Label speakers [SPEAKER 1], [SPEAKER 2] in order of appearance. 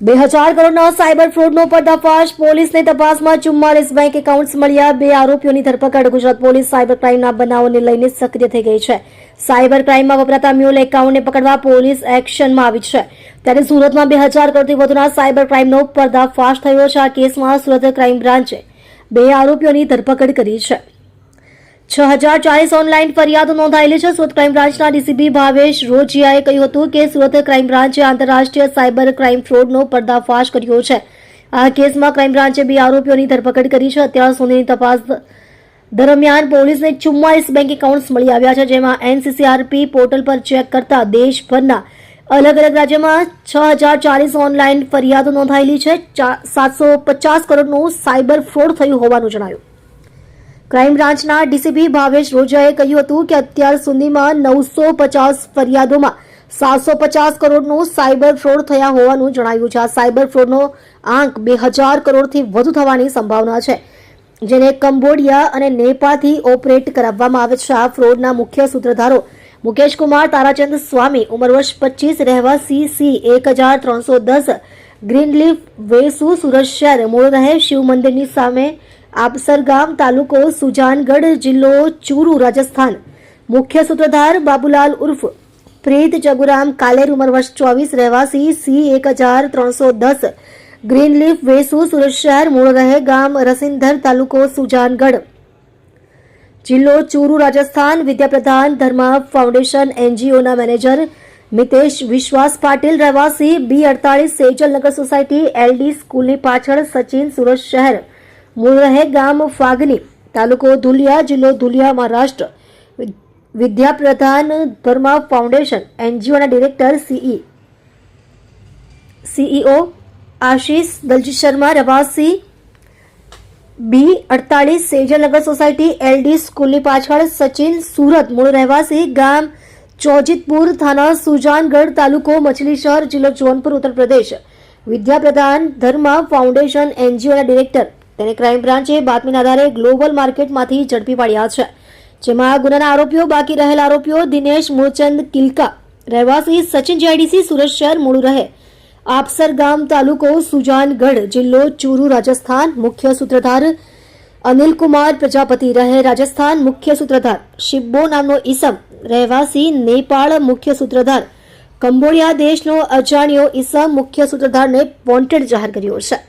[SPEAKER 1] બે હજાર કરોડના સાયબર ફ્રોડનો પર્દાફાશ. પોલીસને તપાસમાં ચુમ્માલીસ બેંક એકાઉન્ટ્સ મળ્યા. બે આરોપીઓની ધરપકડ. ગુજરાત પોલીસ સાયબર ક્રાઇમના બનાવોને લઈને સક્રિય થઈ ગઈ છે. સાયબર ક્રાઇમમાં વપરાતા મ્યુલ એકાઉન્ટને પકડવા પોલીસ એક્શનમાં આવી છે. ત્યારે સુરતમાં બે હજાર કરોડથી વધુના સાયબર ક્રાઇમનો પર્દાફાશ થયો છે. આ કેસમાં સુરત ક્રાઇમ બ્રાન્ચે બે આરોપીઓની ધરપકડ કરી છે. છ હજાર ચાલીસ ઓનલાઈન ફરિયાદો નોંધાયેલી છે. સુરત ક્રાઇમ બ્રાન્ચના ડીસીપી ભાવેશ રોજિયાએ કહ્યું હતું કે સુરત ક્રાઇમ બ્રાન્ચે આંતરરાષ્ટ્રીય સાયબર ક્રાઇમ ફ્રોડનો પર્દાફાશ કર્યો છે. આ કેસમાં ક્રાઇમ બ્રાન્ચે બે આરોપીઓની ધરપકડ કરી છે. અત્યાર સુધીની તપાસ દરમિયાન પોલીસને ચુમ્માલીસ બેંક એકાઉન્ટ્સ મળી આવ્યા છે, જેમાં એનસીસીઆરપી પોર્ટલ પર ચેક કરતા દેશભરના અલગ અલગ રાજ્યમાં છ હજાર ચાલીસ ઓનલાઈન ફરિયાદો નોંધાયેલી છે. સાતસો પચાસ કરોડનું સાયબર ફ્રોડ થયું હોવાનું જણાયું. ક્રાઇમ બ્રાન્ચના ડીસીપી ભાવેશ રોજાએ કહ્યું હતું કે અત્યાર સુધીમાં નવસો પચાસ ફરિયાદોમાં સાતસો પચાસ કરોડનું સાયબર ફ્રોડ થયા હોવાનું જણાવ્યું છે. આ સાયબર ફ્રોડનો આંક બે હજાર કરોડથી વધુ થવાની સંભાવના છે, જેને કંબોડિયા અને નેપાળથી ઓપરેટ કરાવવામાં આવે છે. આ ફ્રોડના મુખ્ય સૂત્રધારો મુકેશ કુમાર તારાચંદ સ્વામી, ઉંમર વર્ષ પચીસ, રહેવાસી સી એક હજાર ત્રણસો દસ ગ્રીનલીફ વેસુ સુરત શહેર મૂળ રહે શિવ મંદિરની સામે આપસર ગામ તાલુકો સુજાનગઢ જિલ્લો ચૂરુ રાજસ્થાન મુખ્ય સૂત્રધાર બાબુલાલ ઉર્ફ પ્રીત જગુરામ કાલેર ઉંમર વર્ષ ચોવીસ રહેવાસી સી એક હજાર ત્રણસો દસ ગ્રીનલીફ વેસુ સુરત શહેર મૂળ રહે ગામ રસિંધર તાલુકો સુજાનગઢ જિલ્લો ચૂરુ રાજસ્થાન વિદ્યાપ્રધાન ધર્મા ફાઉન્ડેશન એનજીઓના મેનેજર મિતેશ વિશ્વાસ પાટીલ રહેવાસી બી અડતાલીસ સેજલ નગર સોસાયટી એલડી સ્કૂલની પાછળ સચિન સુરત શહેર. મૂળ રહે ગામ ફાગની, તાલુકો ધુલિયા, જિલ્લો ધુલિયા, મહારાષ્ટ્ર. વિદ્યાપ્રધાન ધર્મા ફાઉન્ડેશન એનજીઓના ડિરેક્ટર, સીઈ. સીઈઓ આશીષ દલજી શર્મા રહેવાસી બી અડતાલીસ સેજલનગર સોસાયટી એલડી સ્કૂલની પાછળ સચિન સુરત. મૂળ રહેવાસી ગામ ચોજિતપુર થાના સુજાનગઢ તાલુકો મછલીશહર જિલ્લો જોનપુર, ઉત્તર પ્રદેશ. વિદ્યાપ્રધાન ધર્મા ફાઉન્ડેશન એનજીઓના ડિરેક્ટર તેને ક્રાઇમ બ્રાન્ચે બાતમીના આધારે ગ્લોબલ માર્કેટમાંથી ઝડપી પાડ્યા છે. જેમાં ગુનાના આરોપીઓ, બાકી રહેલા આરોપીઓ દિનેશ મૂળચંદ કિલકા, રહેવાસી સચિન જેડીસી સુરત શહેર મૂળ રહે. આપસર ગામ તાલુકો સુજાનગઢ જિલ્લો ચૂરુ રાજસ્થાન મુખ્ય સૂત્રધાર અનિલ કુમાર પ્રજાપતિ રહે રાજસ્થાન મુખ્ય સૂત્રધાર. શિબ્બો નામનો ઈસમ રહેવાસી નેપાળ મુખ્ય સૂત્રધાર. કંબોડિયા દેશનો અજાણ્યો ઈસમ મુખ્ય સૂત્રધારને વોન્ટેડ જાહેર કર્યો છે.